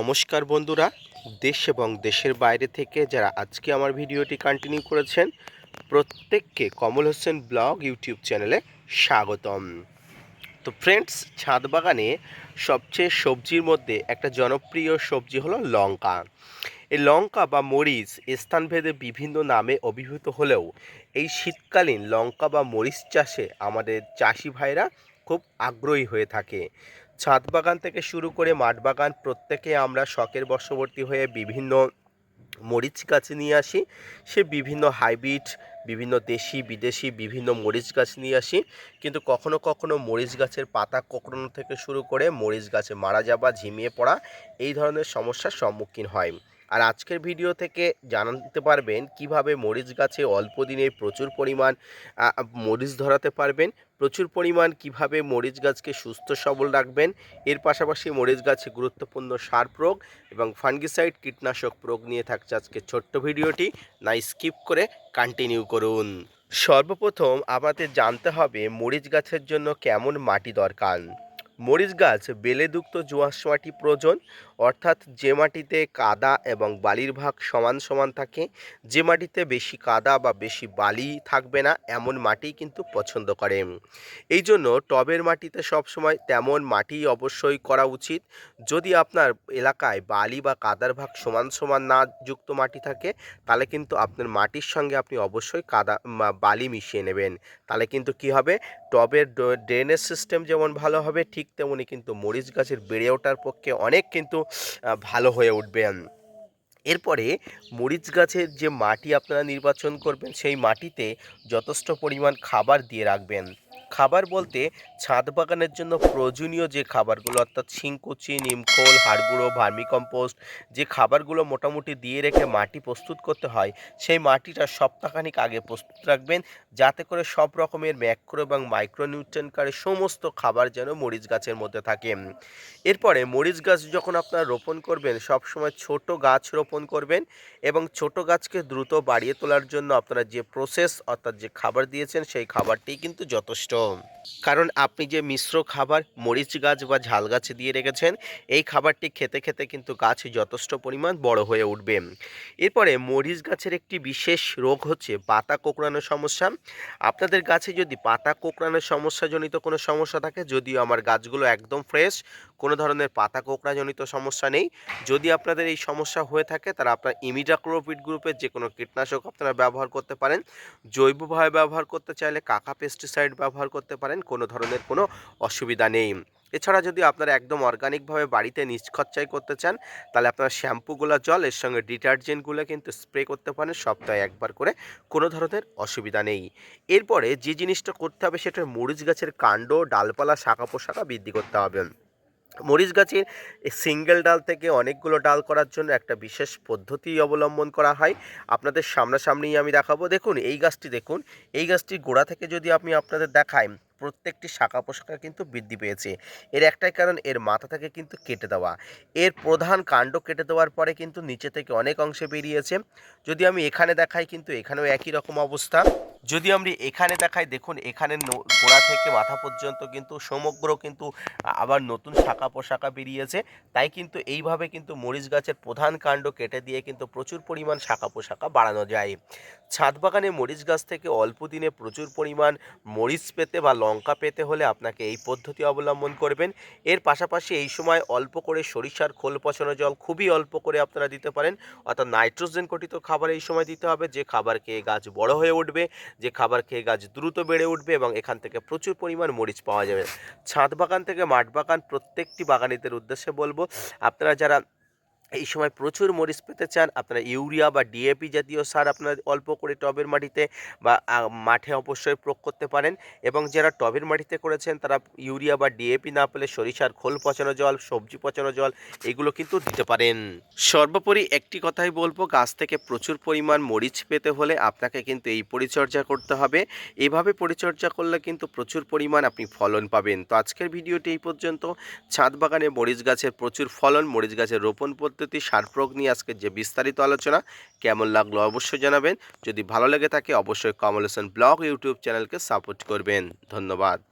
নমস্কার বন্ধুরা, দেশ এবং দেশের বাইরে থেকে যারা আজকে আমার ভিডিওটি কন্টিনিউ করেছেন, প্রত্যেককে কমল হোসেন ব্লগ ইউটিউব চ্যানেলে স্বাগতম। তো ফ্রেন্ডস ছাদ বাগানে সবচেয়ে সবজির মধ্যে একটা জনপ্রিয় সবজি হলো লঙ্কা। এই লঙ্কা বা মরিচ স্থানভেদে বিভিন্ন নামে অভিভূত হলেও এই শীতকালীন লঙ্কা বা মরিচ চাষে আমাদের চাষি ভাইরা খুব আগ্রহী হয়ে থাকে। ছাদ বাগান থেকে শুরু করে মাঠ বাগান প্রত্যেকে আমরা শখের বশবর্তী হয়ে বিভিন্ন মরিচ গাছ নিয়ে আসি। সে বিভিন্ন হাইব্রিড, বিভিন্ন দেশি, বিদেশি, বিভিন্ন মরিচ গাছ নিয়ে আসি। কিন্তু কখনো কখনো মরিচ গাছের পাতা কোঁকড়ানো থেকে শুরু করে মরিচ গাছে মারা যাওয়া, ঝিমিয়ে পড়া এই ধরনের সমস্যার সম্মুখীন হয়। আর আজকের ভিডিও থেকে জানতে পারবেন কীভাবে মরিচ গাছে অল্প দিনে প্রচুর পরিমাণ মরিচ ধরাতে পারবেন, প্রচুর পরিমাণ কীভাবে মরিচ গাছকে সুস্থ সবল রাখবেন, এর পাশাপাশি মরিচ গাছে গুরুত্বপূর্ণ সার প্রয়োগ এবং ফাঙ্গিসাইড কীটনাশক প্রয়োগ নিয়ে থাকছে আজকে ছোট্ট ভিডিওটি না স্কিপ করে কন্টিনিউ করুন। সর্বপ্রথম আমাদের জানতে হবে মরিচ গাছের জন্য কেমন মাটি দরকার। মরিচ গাছ বেলেদুক্ত জোয়াশ মাটি প্রয়োজন, অর্থাৎ যে মাটিতে কাদা এবং বালির ভাগ সমান সমান থাকে, যে মাটিতে বেশি কাদা বা বেশি বালি থাকবে না, এমন মাটি কিন্তু পছন্দ করে। এই জন্য টবের মাটিতে সবসময় তেমন মাটি অবশ্যই করা উচিত। যদি আপনার এলাকায় বালি বা কাদার ভাগ সমান সমান না যুক্ত মাটি থাকে, তাহলে কিন্তু আপনার মাটির সঙ্গে আপনি অবশ্যই কাদা বালি মিশিয়ে নেবেন। তাহলে কিন্তু কি হবে? টবের ড্রেনেজ সিস্টেম যেমন ভালো হবে, ঠিক তেমনি কিন্তু মরিচ গাছের বেড়ে ওঠার পক্ষে অনেক কিন্তু ভালো হয়ে উঠবে। এরপরে মরিচ গাছের যে মাটি আপনারা নির্বাচন করবেন, সেই মাটিতে যথেষ্ট পরিমাণ খাবার দিয়ে রাখবেন। খাবার বলতে ছাদ বাগানের জন্য প্রয়োজনীয় যে খাবারগুলো, অর্থাৎ শিংকুচি, নিমখোল, হাড়গুঁড়ো, ভার্মিকম্পোস্ট, যে খাবারগুলো মোটামুটি দিয়ে রেখে মাটি প্রস্তুত করতে হয়, সেই মাটিটা সপ্তাহখানিক আগে প্রস্তুত রাখবেন। যাতে করে সব রকমের ম্যাক্রো এবং মাইক্রোনিউট্রেনকারী সমস্ত খাবার যেন মরিচ গাছের মধ্যে থাকে। এরপরে মরিচ গাছ যখন আপনারা রোপণ করবেন, সবসময় ছোট গাছ রোপণ করবেন এবং ছোট গাছকে দ্রুত বাড়িয়ে তোলার জন্য আপনারা যে প্রসেস অর্থাৎ যে খাবার দিয়েছেন, সেই খাবারটি কিন্তু যথেষ্ট। কারণ আপনি যে মিশ্র খাবার মরিচ গাছ বা ঝাল গাছ দিয়ে রেখেছেন, এই খাবারটি খেতে খেতে কিন্তু গাছ যথেষ্ট পরিমাণ বড় হয়ে উঠবে। এরপরে মরিচ গাছের একটি বিশেষ রোগ হচ্ছে পাতা কোঁকড়ানোর সমস্যা। আপনাদের গাছে যদি পাতা কোঁকড়ানোর সমস্যাজনিত কোনো সমস্যা থাকে, যদিও আমার গাছগুলো একদম ফ্রেশ কোনো ধরনের পাতা কোঁকড়াজনিত সমস্যা নেই। যদি আপনাদের এই সমস্যা হয়ে থাকে তারা আপনার ইমিডাক্লোপিড গ্রুপের যে কোনো কীটনাশক আপনারা ব্যবহার করতে পারেন। জৈবভাবে ব্যবহার করতে চাইলে কাকা পেস্টিসাইড ব্যবহার করতে পারেন, কোনো ধরনের কোনো অসুবিধা নেই। এছাড়া যদি আপনারা একদম অর্গানিকভাবে বাড়িতে নিষ্খরচাই করতে চান, তাহলে আপনারা শ্যাম্পুগুলো, জল, এর সঙ্গে ডিটারজেন্টগুলো কিন্তু স্প্রে করতে পারেন, সপ্তাহে একবার করে, কোনো ধরনের অসুবিধা নেই। এরপরে যে জিনিসটা করতে হবে, সেটা মরিচ গাছের কাণ্ড, ডালপালা, শাখা পোশাখা বৃদ্ধি করতে হবে। মরিচ গাছের সিঙ্গেল ডাল থেকে অনেকগুলো ডাল করার জন্য একটা বিশেষ পদ্ধতি অবলম্বন করা হয়। আপনাদের সামনাসামনি আমি দেখাবো। দেখুন, এই গাছটি দেখুন। এই গাছটির গোড়া থেকে যদি আমি আপনাদের দেখাই প্রত্যেকটি শাখা পোশাখা কিন্তু বৃদ্ধি পেয়েছে। এর একটাই কারণ, এর মাথা থেকে কিন্তু কেটে দেওয়া। এর প্রধান কাণ্ড কেটে দেওয়ার পরে কিন্তু নিচে থেকে অনেক অংশে বেরিয়েছে। যদি আমি এখানে দেখাই কিন্তু এখানেও একই রকম অবস্থা। যদি আমি এখানে দেখাই, দেখুন, এখানে গোড়া থেকে মাথা পর্যন্ত কিন্তু সমগ্র কিন্তু আবার নতুন শাখা পোশাখা বেরিয়েছে। তাই কিন্তু এইভাবে কিন্তু মরিচ গাছের প্রধান কাণ্ড কেটে দিয়ে কিন্তু প্রচুর পরিমাণ শাখা পোশাখা বাড়ানো যায়। ছাদ বাগানে মরিচ গাছ থেকে অল্প দিনে প্রচুর পরিমাণ মরিচ পেতে বা লঙ্কা পেতে হলে আপনাকে এই পদ্ধতি অবলম্বন করবেন। এর পাশাপাশি এই সময় অল্প করে সরিষার খোল পচানো জল খুবই অল্প করে আপনারা দিতে পারেন। অর্থাৎ নাইট্রোজেন গঠিত খাবার এই সময় দিতে হবে। যে খাবার খেয়ে গাছ বড় হয়ে উঠবে, যে খাবার খেয়ে গাছ দ্রুত বেড়ে উঠবে এবং এখান থেকে প্রচুর পরিমাণ মরিচ পাওয়া যাবে। ছাদ বাগান থেকে মাঠ বাগান প্রত্যেকটি বাগানিদের উদ্দেশ্যে বলব, আপনারা যারা এই সময় প্রচুর মরিচ পেতে চান। আপনারা ইউরিয়া বা ডিএপি জাতীয় সার আপনারা অল্প করে টবের মাটিতে বা মাঠে অবশ্যই প্রয়োগ করতে পারেন এবং যারা টবের মাটিতে করেছেন তারা ইউরিয়া বা ডিএপি না পেলে সরিষার খোল পচানো জল, সবজি পচানো জল এগুলো কিন্তু দিতে পারেন। সর্বোপরি একটি কথাই বলব, গাছ থেকে প্রচুর পরিমাণ মরিচ পেতে হলে আপনাকে কিন্তু এই পরিচর্যা করতে হবে। এভাবে পরিচর্যা করলে কিন্তু প্রচুর পরিমাণ আপনি ফলন পাবেন। তো আজকের ভিডিওটি এই পর্যন্ত। ছাদ বাগানে মরিচ গাছের প্রচুর ফলন, মরিচ গাছের রোপণ পদ্ধতি সার প্রয়োগ নিয়ে আজকে যে বিস্তারিত আলোচনা, কেমন লাগল অবশ্যই জানাবেন। যদি ভালো লেগে থাকে, অবশ্যই কমলেশন ব্লগ ইউটিউব চ্যানেলকে সাপোর্ট করবেন। ধন্যবাদ।